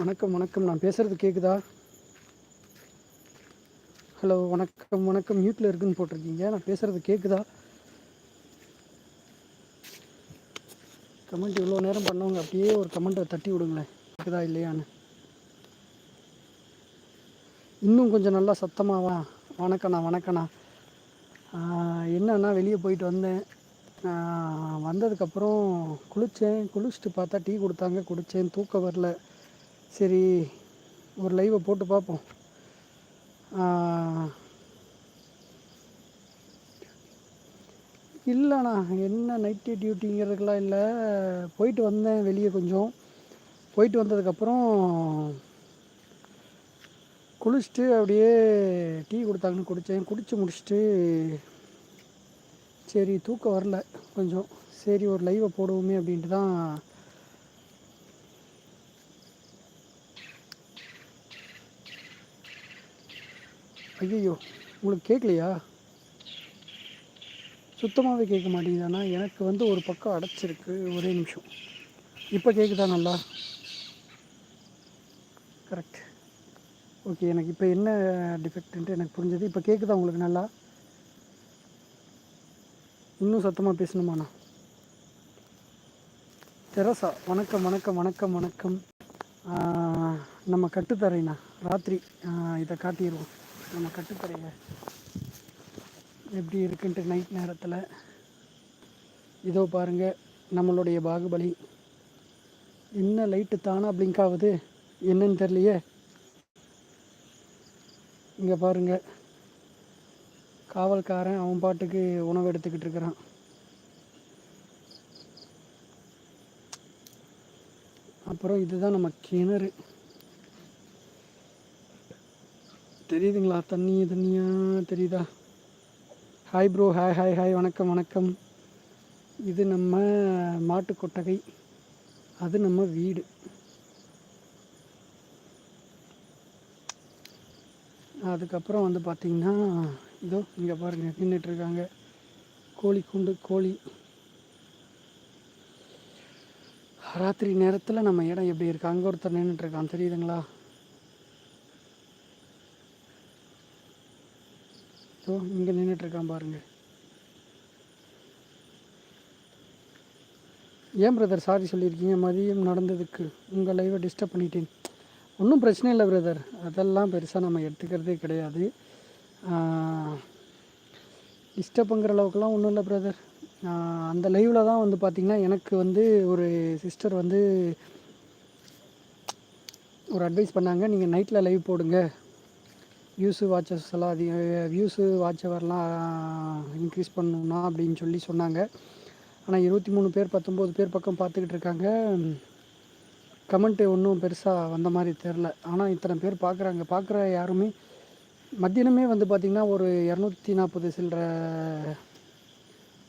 வணக்கம் வணக்கம். நான் பேசுகிறது கேட்குதா ஹலோ வணக்கம் வணக்கம். மியூட்டில் இருக்குன்னு போட்டிருக்கீங்க. நான் பேசுகிறது கேட்குதா கமெண்ட் இவ்வளோ நேரம் பண்ணவங்க அப்படியே ஒரு கமெண்ட்டை தட்டி விடுங்களேன். கேட்குதா இல்லையான்னு. இன்னும் கொஞ்சம் நல்லா சத்தமாவா வணக்கண்ணா வணக்கண்ணா. என்னன்னா வெளியே போயிட்டு வந்தேன். வந்ததுக்கப்புறம் குளித்தேன் குளிச்சுட்டு பார்த்தா டீ கொடுத்தாங்க குடித்தேன் தூக்கம் வரல. சரி ஒரு லைவை போட்டு பார்ப்போம். இல்லைண்ணா என்ன நைட்டு டியூட்டிங்கிறதுக்கெலாம் இல்லை. போயிட்டு வந்தேன் வெளியே கொஞ்சம். போயிட்டு வந்ததுக்கப்புறம் குளிச்சுட்டு அப்படியே டீ கொடுத்தாங்கன்னு குடித்தேன் குடித்து முடிச்சுட்டு சரி தூக்கம் வரல கொஞ்சம். சரி ஒரு லைவை போடுவோமே அப்படின்ட்டு தான் ஐயோ உங்களுக்கு கேட்கலையா? சுத்தமாகவே கேட்க மாட்டேங்குதாண்ணா. எனக்கு வந்து ஒரு பக்கம் அடைச்சிருக்கு. ஒரே நிமிஷம். இப்போ கேட்குதா நல்லா? கரெக்ட் ஓகே எனக்கு இப்போ என்ன டிஃபெக்ட்ன்ட்டு எனக்கு புரிஞ்சது. இப்போ கேட்குதா உங்களுக்கு நல்லா? இன்னும் சத்தமாக பேசணுமாண்ணா? தெரசா வணக்கம் வணக்கம் வணக்கம் வணக்கம். நம்ம கட்டுத்தரைண்ணா. ராத்திரி இதை காட்டிடுவோம் நம்ம கட்டுப்படையை எப்படி இருக்குன்ட்டு நைட் நேரத்தில். இதோ பாருங்கள் நம்மளுடைய பாகுபலி. என்ன லைட்டு தானா பிளிங்க் ஆகுது என்னன்னு தெரியலையே. இங்கே பாருங்க காவல்காரன் அவன் பாட்டுக்கு உணவு எடுத்துக்கிட்டு இருக்கிறான். அப்புறம் இதுதான் நம்ம கிணறு. தெரியுதுங்களா? தண்ணி தண்ணியா? தெரியுதா? Hi bro hi hi hi வணக்கம் வணக்கம். இது நம்ம மாட்டு கொட்டகை. அது நம்ம வீடு. அதுக்கப்புறம் வந்து பார்த்திங்கன்னா இதோ இங்கே பாருங்கள் நின்றுட்டுருக்காங்க கோழி கூண்டு கோழி. ராத்திரி நேரத்தில் நம்ம இடம் எப்படி இருக்குது அங்கே ஒருத்தர் நின்றுட்டுருக்கான் தெரியுதுங்களா? ஸோ இங்கே நின்றுட்டுருக்கான் பாருங்கள் ஏன் பிரதர் சாரி சொல்லியிருக்கீங்க மதியம் நடந்ததுக்கு உங்கள் லைவை டிஸ்டர்ப் பண்ணிட்டேன். ஒன்றும் பிரச்சனை இல்லை பிரதர் அதெல்லாம் பெருசாக நம்ம எடுத்துக்கிறதே கிடையாது. டிஸ்டர்புங்கிற அளவுக்குலாம் ஒன்றும் இல்லை பிரதர் அந்த லைவில் தான் வந்து பார்த்திங்கன்னா எனக்கு வந்து ஒரு சிஸ்டர் வந்து ஒரு அட்வைஸ் பண்ணாங்க. நீங்கள் நைட்டில் லைவ் போடுங்க. வியூஸு வாட்சஸ் எல்லாம் அதிக வியூஸு வாட்சவர்லாம் இன்க்ரீஸ் பண்ணணும்னா அப்படின்னு சொல்லி சொன்னாங்க. ஆனால் இருபத்தி மூணு பேர் பத்தொம்போது பேர் பக்கம் பார்த்துக்கிட்டு இருக்காங்க. கமெண்ட்டு ஒன்றும் பெருசாக வந்த மாதிரி தெரில ஆனால் இத்தனை பேர் பார்க்குறாங்க. பார்க்குற யாருமே மத்தியானமே வந்து பார்த்திங்கன்னா ஒரு இரநூத்தி நாற்பது சில்லற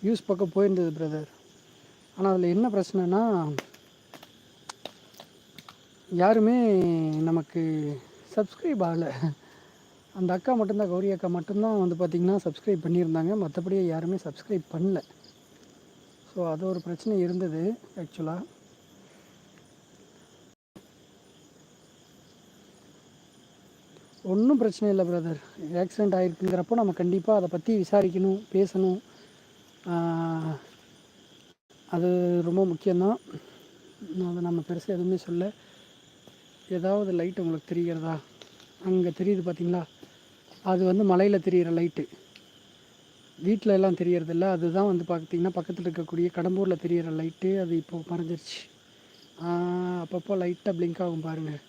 வியூஸ் பக்கம் போயிருந்தது பிரதர் ஆனால் அதில் என்ன பிரச்சனைனா யாருமே நமக்கு சப்ஸ்கிரைப் ஆகலை. அந்த அக்கா மட்டும்தான் கௌரி அக்கா மட்டும்தான் வந்து பார்த்திங்கன்னா சப்ஸ்கிரைப் பண்ணியிருந்தாங்க. மற்றபடி யாருமே சப்ஸ்கிரைப் பண்ணல. ஸோ அது ஒரு பிரச்சனை இருந்தது ஆக்சுவலாக ஒன்றும் பிரச்சனை இல்லை பிரதர் ஆக்சிடெண்ட் ஆகிருக்குங்கிறப்போ நம்ம கண்டிப்பாக அதை பற்றி விசாரிக்கணும் பேசணும். அது ரொம்ப முக்கியம்தான். அதை நம்ம பெருசாக எதுவுமே சொல்ல. ஏதாவது லைட் உங்களுக்கு தெரிகிறதா? அங்கே தெரியுது பார்த்தீங்களா அது வந்து மலையில் தெரிகிற லைட்டு வீட்டில் எல்லாம் தெரியறதில்ல. அதுதான் வந்து பார்த்திங்கன்னா பக்கத்தில் இருக்கக்கூடிய கடம்பூரில் தெரிகிற லைட்டு அது இப்போது மறைஞ்சிருச்சு. அப்பப்போ லைட்டாக பிளிங்க் ஆகும் பாருங்கள்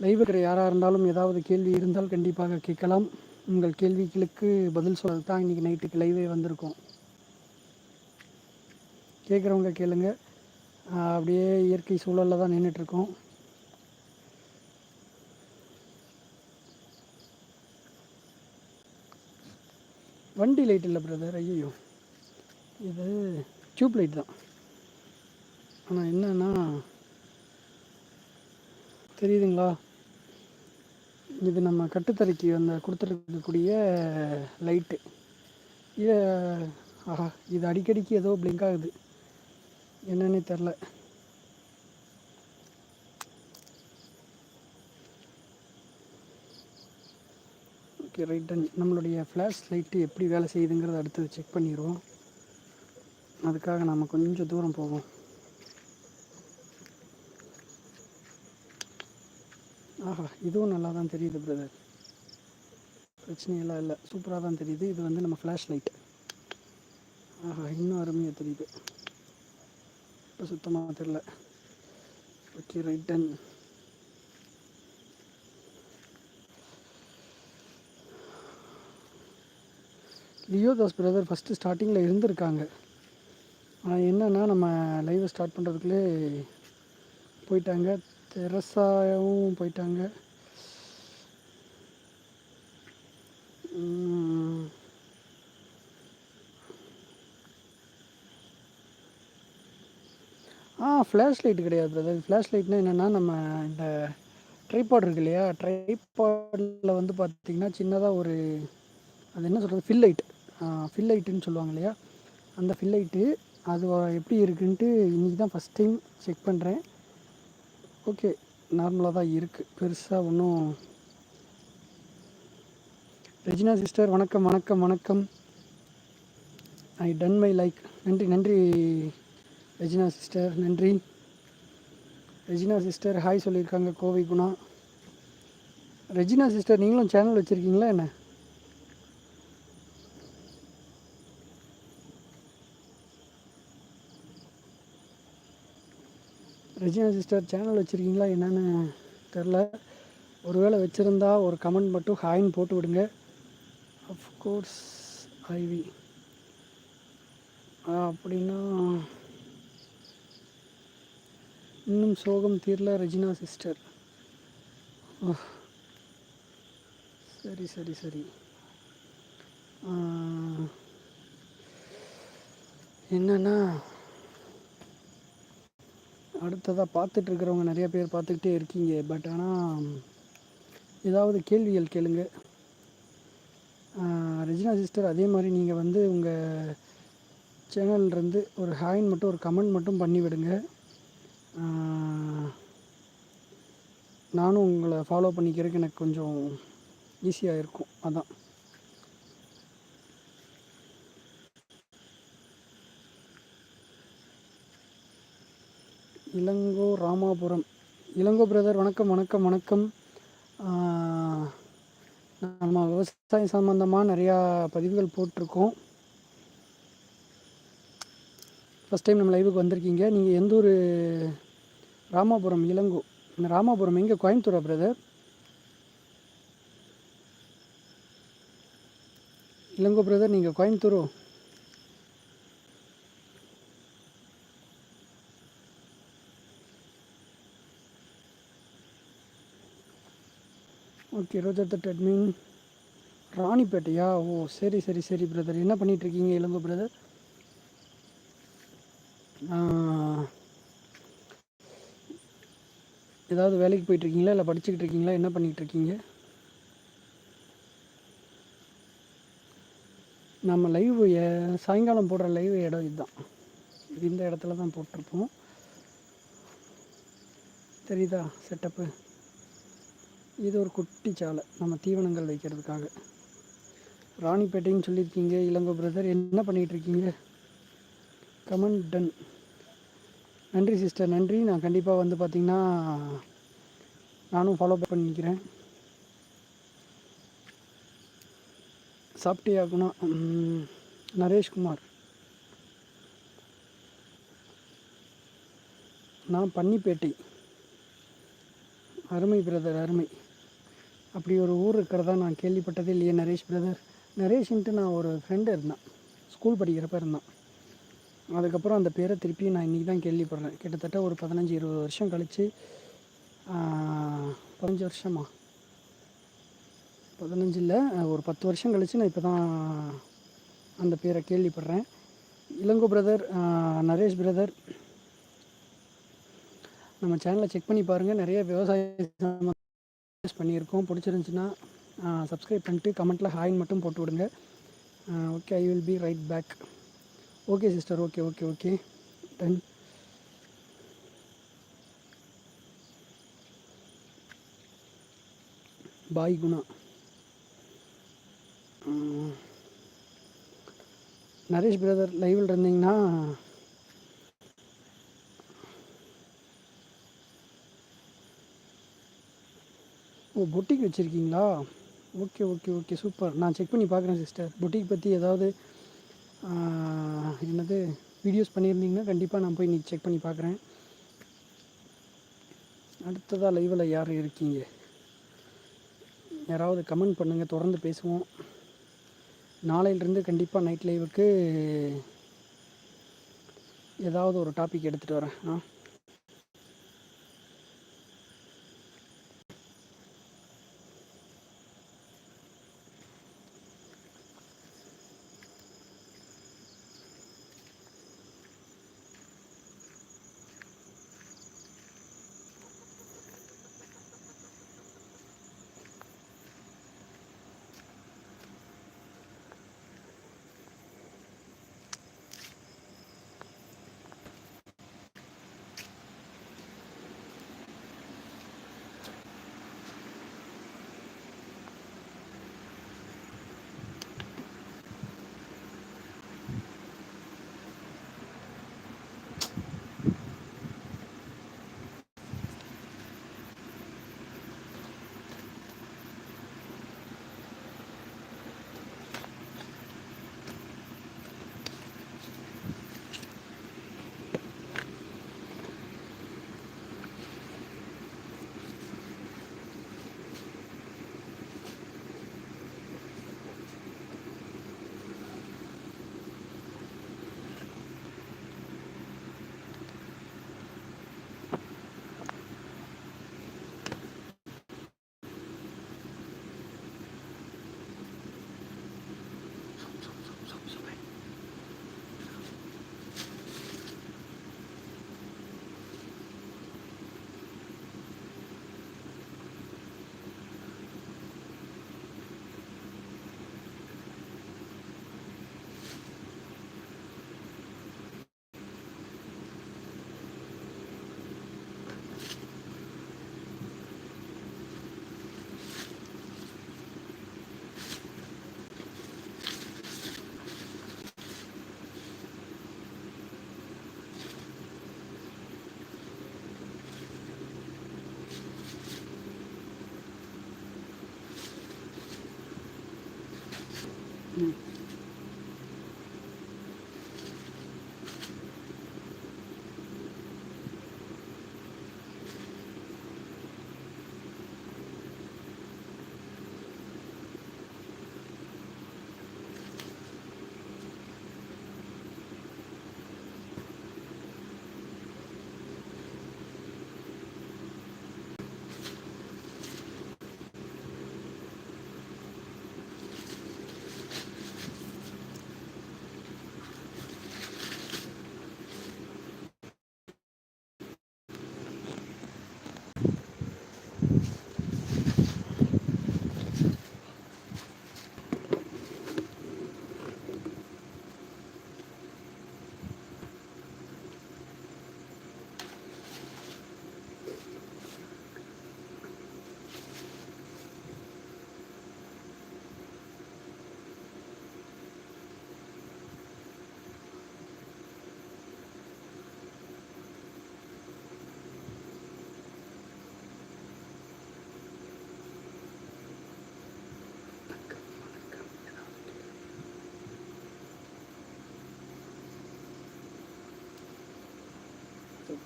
லைவ் இருக்கிற யாராக இருந்தாலும் ஏதாவது கேள்வி இருந்தால் கண்டிப்பாக கேட்கலாம். உங்கள் கேள்விகளுக்கு பதில் சொல்ல தான் இன்றைக்கி நைட்டுக்கு லைவே வந்திருக்கோம். கேட்குறவங்க கேளுங்க. அப்படியே இயற்கை சூழலில் தான் நின்றுட்டுருக்கோம் வண்டி லைட் இல்லை பிரதர் ஐயோ இது டியூப் லைட் தான். ஆனால் என்னன்னா தெரியுதுங்களா? இது நம்ம கட்டுத்தரைக்கு அந்த கொடுத்துருக்கக்கூடிய லைட்டு இதை ஆஹா இது அடிக்கடிக்கு ஏதோ பிளிங்க் ஆகுது. என்னன்னே தெரில ஓகே ரைட் டன் நம்மளுடைய ஃப்ளாஷ் லைட்டு எப்படி வேலை செய்யுதுங்கிறத அடுத்து செக் பண்ணிடுவோம். அதுக்காக நம்ம கொஞ்சம் தூரம் போவோம். ஆஹா இதுவும் நல்லா தான் தெரியுது பிரதர் பிரச்சனையெல்லாம் இல்லை. சூப்பராக தான் தெரியுது. இது வந்து நம்ம ஃப்ளாஷ் லைட் ஆஹா இன்னும் அருமையாக தெரியுது. இப்போ சுத்தமாக தெரில okay right done Leo Das brother first ஸ்டார்டிங்கில் இருந்திருக்காங்க. ஆனால் என்னென்னா நம்ம லைவை ஸ்டார்ட் பண்ணுறதுக்குள்ளே போயிட்டாங்க. தெரசாவும் போயிட்டாங்க. ஆ ஃப்ளாஷ் லைட் கிடையாது பிரதர் ஃப்ளாஷ் லைட்னா என்னென்னா நம்ம இந்த ட்ரைபாட் இருக்கு இல்லையா? ட்ரைபாடில் வந்து பார்த்திங்கன்னா சின்னதாக ஒரு அது என்ன சொல்கிறது ஃபில் லைட் ஃபில் லைட்டுன்னு சொல்லுவாங்க இல்லையா? அந்த ஃபில் லைட்டு அது எப்படி இருக்குன்ட்டு இன்றைக்கி தான் ஃபஸ்ட் டைம் செக் பண்ணுறேன் ஓகே நார்மலாக தான் இருக்குது பெருசாக ஒன்றும் ரெஜினா சிஸ்டர் வணக்கம் வணக்கம் வணக்கம். ஐ டன் மை லைக் நன்றி நன்றி ரெஜினா சிஸ்டர் நன்றி. ரெஜினா சிஸ்டர் ஹாய் சொல்லியிருக்காங்க கோவை குணா. ரெஜினா சிஸ்டர் நீங்களும் சேனல் வச்சுருக்கீங்களா என்ன? ரெஜினா சிஸ்டர் சேனல் வச்சுருக்கீங்களா என்னன்னு தெரில ஒருவேளை வச்சுருந்தா ஒரு கமெண்ட் மட்டும் ஹாயின் போட்டு விடுங்க. அஃப்கோர்ஸ் ஐவி அப்படின்னா இன்னும் சோகம் தீரல ரெஜினா சிஸ்டர். சரி சரி சரி. என்னன்னா அடுத்ததாக பார்த்துட்டு இருக்கிறவங்க நிறைய பேர் பார்த்துக்கிட்டே இருக்கீங்க. பட் ஆனால் ஏதாவது கேள்விகள் கேளுங்க. ரெஜினா சிஸ்டர் அதே மாதிரி நீங்கள் வந்து உங்கள் சேனல்லேருந்து ஒரு ஹாயின் மட்டும் ஒரு கமெண்ட் மட்டும் பண்ணி விடுங்க. நானும் உங்களை ஃபாலோ பண்ணிக்கிறதுக்கு எனக்கு கொஞ்சம் ஈஸியாக இருக்கும். அதான். இளங்கோ ராமாபுரம். இளங்கோ பிரதர் வணக்கம் வணக்கம் வணக்கம். நம்ம விவசாயம் சம்மந்தமாக நிறையா பதிவுகள் போட்டிருக்கோம். ஃபஸ்ட் டைம் நம்ம லைவுக்கு வந்திருக்கீங்க. நீங்கள் எந்த ஊர்? ராமாபுரம் இளங்கோ. ராமாபுரம் எங்கே? கோயம்புத்தூரா பிரதர் இளங்கோ பிரதர் நீங்கள் கோயம்புத்தூரோ? ஓகே இருபத்தெட்டு தட் அட்மின் ராணிப்பேட்டையா? ஓ சரி சரி சரி பிரதர் என்ன பண்ணிட்டு இருக்கீங்க இளங்கோ பிரதர் ஏதாவது வேலைக்கு போயிட்டுருக்கீங்களா? இல்லை படிச்சுக்கிட்டு இருக்கீங்களா என்ன பண்ணிகிட்டு இருக்கீங்க நம்ம லைவ் சாயங்காலம் போடுற லைவ் இடம் இதுதான். இது இந்த இடத்துல தான் போட்டிருப்போம். தெரியுதா செட்டப்பு இது ஒரு குட்டி சாலை. நம்ம தீவனங்கள் வைக்கிறதுக்காக. ராணிப்பேட்டைன்னு சொல்லியிருக்கீங்க இளங்கோ பிரதர் என்ன பண்ணிகிட்ருக்கீங்க கமெண்ட் டன் நன்றி சிஸ்டர் நன்றி. நான் கண்டிப்பாக வந்து பார்த்திங்கன்னா நானும் ஃபாலோ பண்ணிக்கிறேன். சாப்பிட்டியா குணா? நரேஷ்குமார். நான் பன்னிப்பேட்டை. அருமை பிரதர் அருமை. அப்படி ஒரு ஊர் இருக்கிறதா நான் கேள்விப்பட்டதே இல்லையே நரேஷ் பிரதர் நரேஷ்ன்ட்டு நான் ஒரு ஃப்ரெண்டு இருந்தேன். ஸ்கூல் படிக்கிறப்ப இருந்தேன். அதுக்கப்புறம் அந்த பேரை திருப்பி நான் இன்றைக்கி தான் கேள்விப்படுறேன். கிட்டத்தட்ட ஒரு பதினஞ்சு இருபது வருஷம் கழித்து பதினஞ்சு வருஷமா? பதினஞ்சு இல்லை ஒரு பத்து வருஷம் கழித்து நான் இப்போ தான் அந்த பேரை கேள்விப்படுறேன். இளங்கோ பிரதர் நரேஷ் பிரதர் நம்ம சேனலை செக் பண்ணி பாருங்கள் நிறைய விவசாய பண்ணியிருக்கோம். பிடிச்சிருந்துச்சின்னா சப்ஸ்கிரைப் பண்ணிட்டு கமெண்ட்டில் ஹாயின் மட்டும் போட்டு விடுங்க. Okay I will be right back okay sister okay okay okay done bye Guna Naresh brother லைவில் இருந்தீங்கன்னா ஓ பொட்டிக் வச்சுருக்கீங்களா? ஓகே ஓகே ஓகே சூப்பர் நான் செக் பண்ணி பார்க்குறேன் சிஸ்டர் பொட்டிக் பற்றி ஏதாவது என்னது வீடியோஸ் பண்ணியிருந்தீங்கன்னா கண்டிப்பாக நான் போய் இன்றைக்கி செக் பண்ணி பார்க்குறேன். அடுத்ததாக லைவில் யார் இருக்கீங்க? யாராவது கமெண்ட் பண்ணுங்கள் தொடர்ந்து பேசுவோம். நாளையிலிருந்து கண்டிப்பாக நைட் லைவுக்கு ஏதாவது ஒரு டாபிக் எடுத்துகிட்டு வரேன். ஆ?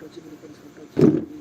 ఫోటో కలిసి ఫోటో